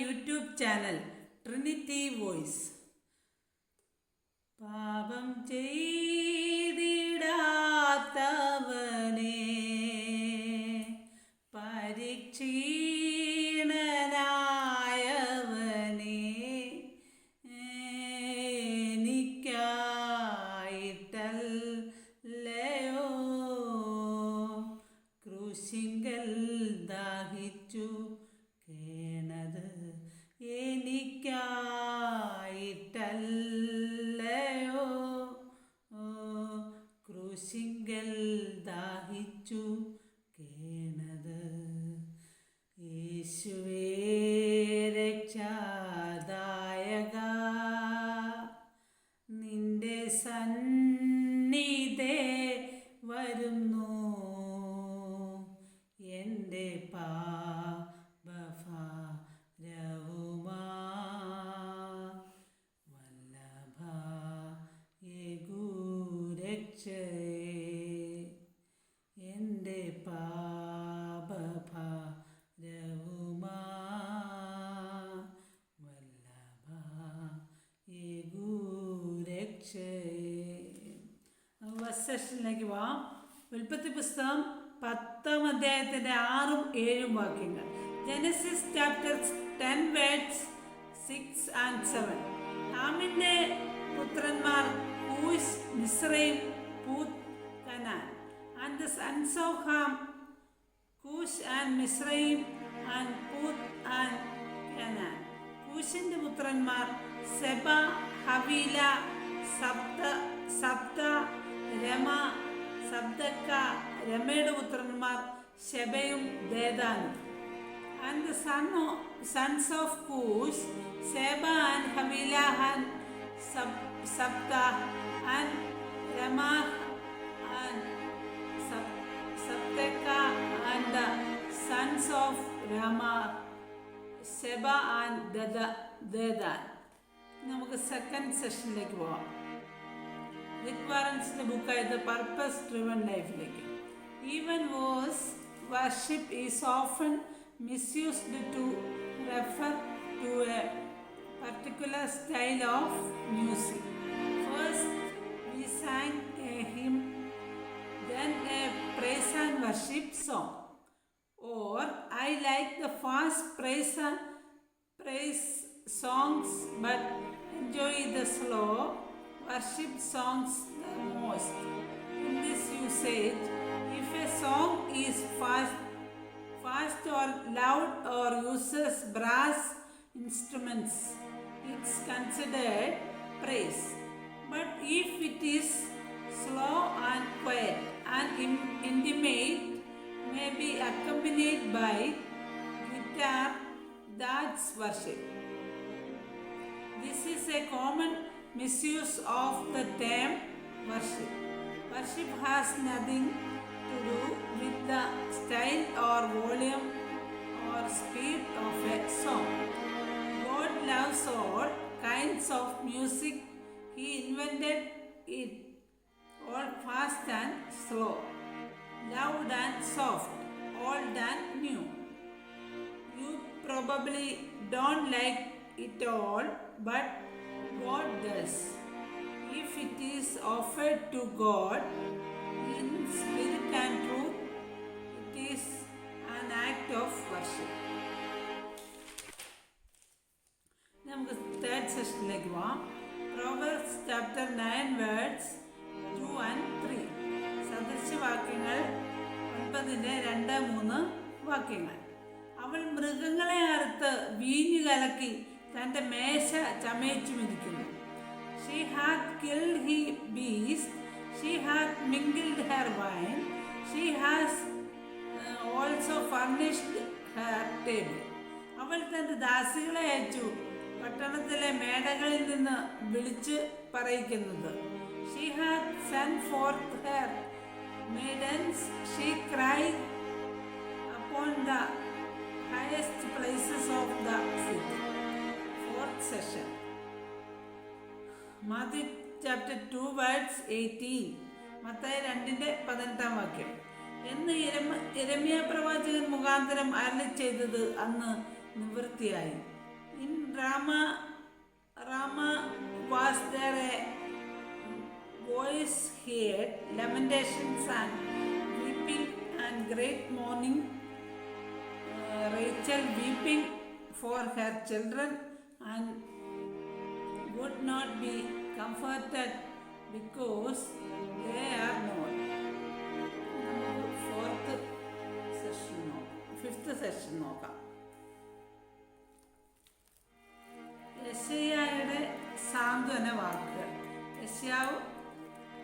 YouTube channel Trinity voice. പാപം ചെയ്തിടാത്തവനെ പരീക്ഷീണനായവനെ എനിക്കായിട്ടല്ലയോ? ക്രൂശിങ്കൽ ദാഹിച്ചു കേണത് എനിക്കായിട്ടല്ലയോ? ഓ ക്രൂശിങ്കൽ ദാഹിച്ചു കേണത്. യേശുവേ രക്ഷാദായക. നിന്റെ സന്നിധേ യഗുരക്ഷയെ എന്റെ സെഷനിലേക്ക് പോവാം. ഉൽപ്പത്തി പുസ്തകം പത്താം അധ്യായത്തിന്റെ ആറും ഏഴും വാക്യങ്ങൾ. Genesis chapter ten verses six and seven ഹാമിന്റെ പുത്രന്മാർ Mizraim Put Canaan and the sons of Ham Cush and Mizraim and Put and Canaan കൂശിന്റെ പുത്രന്മാർ Seba Havilah Sabtah Sabtah Raamah Sabtecha രമയുടെ പുത്രന്മാർ ശബയും ദേദാനും and the son sons of Cush Seba and Havilah and Sab Sabtah and Raamah and Sabtecha and the sons of Raamah Seba and Ded Dedan നമുക്ക് second സെഷനിലേക്ക് പോവാം. റിക്വയറൻസിന്റെ ബുക്കായത് purpose driven ലൈഫിലേക്ക് even was worship is often misused to refer to a particular style of music first sang a hymn, then a praise and worship song. Or I like the fast praise and praise songs but enjoy the slow worship songs the most. In this usage, if a song is fast, fast or loud or uses brass instruments, it's considered praise. But if it is slow and quiet and in- intimate, may be accompanied by guitar, that's worship. This is a common misuse of the term worship. Worship has nothing to do with the style or volume or speed of a song. God loves all kinds of music He invented it all fast and slow, loud and soft, old and new. You probably don't like it all, but God does. If it is offered to God in spirit and truth, it is an act of worship. നമുക്ക് third സെഷനിലേക്ക് പോവാം Proverbs chapter nine verses two and three സദൃശവാക്യങ്ങൾ ഒൻപതിന്റെ രണ്ട് മൂന്ന് വാക്യങ്ങൾ. അവൾ മൃഗങ്ങളെ അറുത്ത് വീഞ്ഞു കലക്കി തന്റെ മേശ ചമയച്ചുമിരിക്കുന്നു she hath killed her beast she hath mingled her wine she has also furnished her table അവൾ തന്റെ ദാസികളെ അയച്ചു. പട്ടണത്തിലെ മേടകളിൽ നിന്ന് വിളിച്ച് പറയിക്കുന്നത്. She had sent forth her maidens she cry upon the highest places of the city fourth session Matthew chapter two verses eighteen Mathai രണ്ടിന്റെ പതിനെട്ടാം വാക്യം. എന്ന് ഇരമ ഇരമ്യ പ്രവാചകൻ മുഖാന്തരം അരളി ചെയ്തത് അന്ന് നിവൃത്തിയായി. Rama, Rama was there a voice here, lamentations and weeping and great mourning. Uh, Rachel weeping for her children and would not be comforted because they are not. Uh, fourth session, fifth session. Noka. വാക്കുകൾ യശ്യാവ്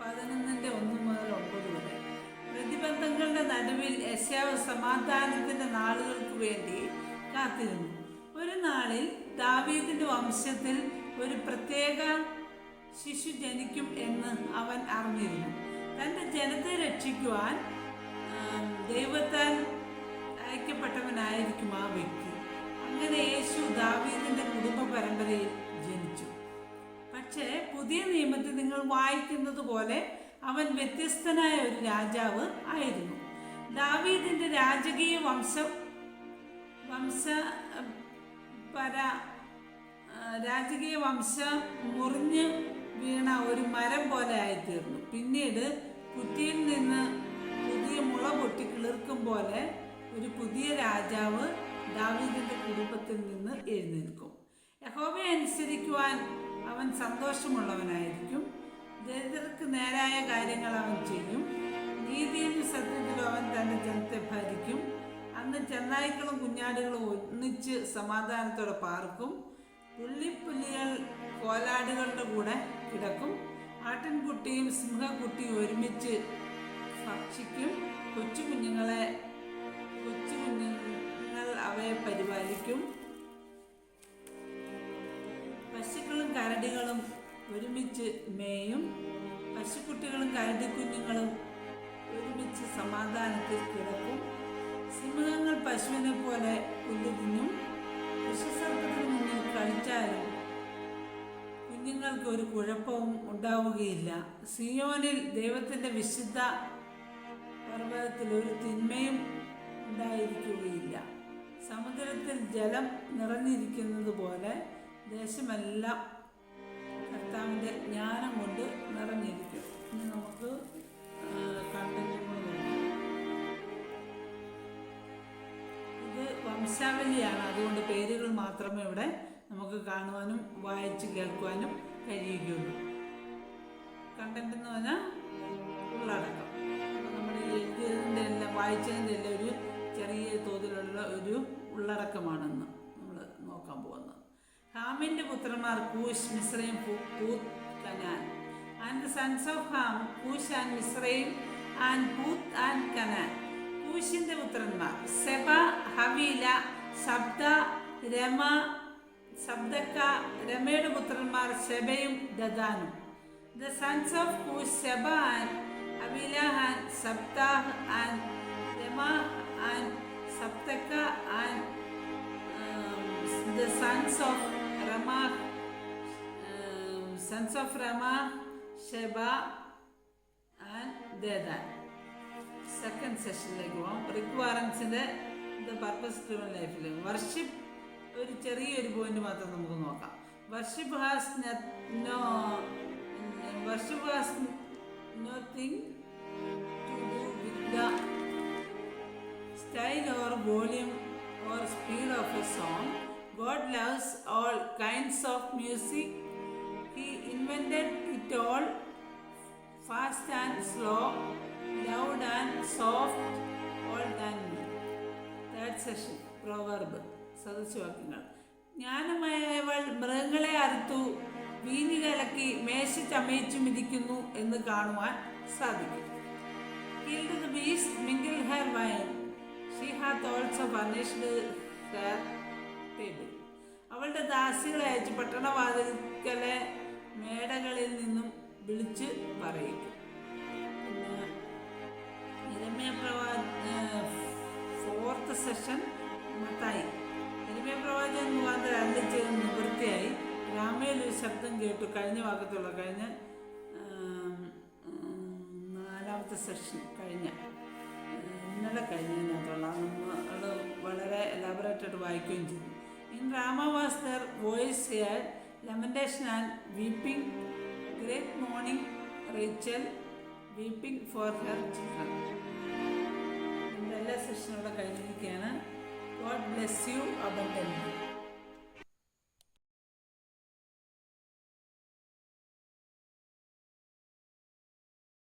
പതിനൊന്നിന്റെ ഒന്ന് മുതൽ ഒമ്പത് വരെ. പ്രതിബന്ധങ്ങളുടെ നടുവിൽ യശ്യാവ് സമാധാനത്തിന്റെ നാളുകൾക്ക് വേണ്ടി കാത്തിരുന്നു. ഒരു നാളിൽ ദാവീദിന്റെ വംശത്തിൽ ഒരു പ്രത്യേക ശിശു ജനിക്കും എന്ന് അവൻ അറിഞ്ഞിരുന്നു. തന്റെ ജനത്തെ രക്ഷിക്കുവാൻ ദൈവത്താൽ അയക്കപ്പെട്ടവനായിരിക്കും ആ വ്യക്തി. അങ്ങനെ യേശു ദാവീദിന്റെ കുടുംബ പരമ്പരയിൽ പക്ഷേ പുതിയ നിയമത്തിൽ നിങ്ങൾ വായിക്കുന്നത് പോലെ അവൻ വ്യത്യസ്തനായ ഒരു രാജാവ് ആയിരുന്നു. ദാവീദിന്റെ രാജകീയ വംശം വംശ പര രാജകീയ വംശം മുറിഞ്ഞ് വീണ ഒരു മരം പോലെ ആയിത്തീർന്നു. പിന്നീട് കുറ്റിയിൽ നിന്ന് പുതിയ മുള പൊട്ടി കിളിർക്കും പോലെ ഒരു പുതിയ രാജാവ് ദാവീദിന്റെ കുടുംബത്തിൽ നിന്ന് എഴുന്നേൽക്കും. യഹോവയെ അനുസരിക്കുവാൻ അവൻ സന്തോഷമുള്ളവനായിരിക്കും. ദരിദ്രർക്ക് നേരായ കാര്യങ്ങൾ അവൻ ചെയ്യും. നീതിയിലും സത്യത്തിലും അവൻ തന്റെ ജനത്തെ ഭരിക്കും. അന്ന് ചെന്നായ്ക്കളും കുഞ്ഞാടുകളും ഒന്നിച്ച് സമാധാനത്തോടെ പാർക്കും. പുള്ളിപ്പുല്ലികൾ കോലാടുകളുടെ കൂടെ കിടക്കും. ആട്ടിൻകുട്ടിയും സിംഹക്കുട്ടിയും ഒരുമിച്ച് ഭക്ഷിക്കും. കൊച്ചു കുഞ്ഞുങ്ങളെ കൊച്ചു കുഞ്ഞുങ്ങൾ അവയെ പരിപാലിക്കും. പശുക്കളും കരടികളും ഒരുമിച്ച് മേയും പശുക്കുട്ടികളും കരടിക്കുഞ്ഞുങ്ങളും ഒരുമിച്ച് സമാധാനത്തിൽ കിടക്കും. സിംഹങ്ങൾ പശുവിനെ പോലെ പുല്ല് തിന്നും വിഷസർപ്പത്തിന് മുന്നിൽ കളിച്ചാലും കുഞ്ഞുങ്ങൾക്ക് ഒരു കുഴപ്പവും ഉണ്ടാവുകയില്ല. സിയോനിൽ ദൈവത്തിന്റെ വിശുദ്ധ പർവതത്തിൽ ഒരു തിന്മയും ഉണ്ടായിരിക്കുകയില്ല. സമുദ്രത്തിൽ ജലം നിറഞ്ഞിരിക്കുന്നത് പോലെ ദേശമെല്ലാം കർത്താവിന്റെ ജ്ഞാനം കൊണ്ട് നിറഞ്ഞിരിക്കും. ഇനി നമുക്ക് നോക്കാം ഇത് വംശാവലിയാണ്. അതുകൊണ്ട് പേരുകൾ മാത്രമേ ഇവിടെ നമുക്ക് കാണുവാനും വായിച്ച് കേൾക്കുവാനും കഴിയുകയുള്ളൂ. കണ്ടന്റ് എന്ന് പറഞ്ഞാൽ ഉള്ളടക്കം. നമ്മുടെ എഴുതിയതിന്റെ എല്ലാം വായിച്ചതിന്റെ എല്ലാം ഒരു ചെറിയ തോതിലുള്ള ഒരു ഉള്ളടക്കമാണെന്ന് നമ്മൾ നോക്കാൻ പോകുന്നത്. ഹാമിന്റെ പുത്രന്മാർ കൂശ് മിശ്രയും Put Canaan. And the sons of Ham Cush and മിശ്രയും ആൻഡ് പൂത്ത് ആൻഡ് കനാൻ. കൂശിന്റെ പുത്രന്മാർ Seba Havilah Sabtah Raamah Sabtecha രമയുടെ പുത്രന്മാർ ശബയും ദദാനും. The sons of Cush Seba and Havilah and Sabtah and Raamah and Sabtecha and the sons of Ramah, um, sons of Ramah, Sheba and Dedan. Second സെഷനിലേക്ക് പോകാം Rick വാറൻസിന്റെ the purpose driven ലൈഫിൽ worship ഒരു ചെറിയൊരു point മാത്രം നമുക്ക് നോക്കാം worship has no worship has nothing to do with the style or volume or speed of a song. God loves all kinds of music. He invented it all fast and slow, loud and soft, all and new. Third session proverb സദസ്യവാക്യങ്ങൾ ജ്ഞാനമായവൾ മൃഗങ്ങളെ അറുത്തു വീഞ്ഞു കലക്കി മേശ ചമയിച്ചും ഇരിക്കുന്നു എന്ന് കാണുവാൻ സാധിക്കും killed the beast, mingled her wine. She hath also furnished her table. അവളുടെ ദാസികളെ അയച്ച് പട്ടണവാതിൽക്കലെ മേടകളിൽ നിന്നും വിളിച്ച് പറയിക്കും. ഫോർത്ത് സെഷൻ മത്തായി. ഇരമ്യ പ്രവാചകൻ മുഖാന്തരം അല്ലിച്ചത് നിവൃത്തിയായി. രാമയിൽ ഒരു ശബ്ദം കേട്ടു. കഴിഞ്ഞ ഭാഗത്തുള്ള കഴിഞ്ഞ നാലാമത്തെ സെഷൻ കഴിഞ്ഞ ഇന്നലെ കഴിഞ്ഞതിനകത്തുള്ള. നമ്മൾ വളരെ എലാബറേറ്റഡ് വായിക്കുകയും ചെയ്തു. In Rama was their voice heard, lamentation and weeping. Great mourning, Rachel, weeping for her children. എല്ലാ സെഷനും ഇവിടെ കഴിഞ്ഞിരിക്കുകയാണ് ഗോഡ് ബ്ലെസ് യു അബണ്ടൻലി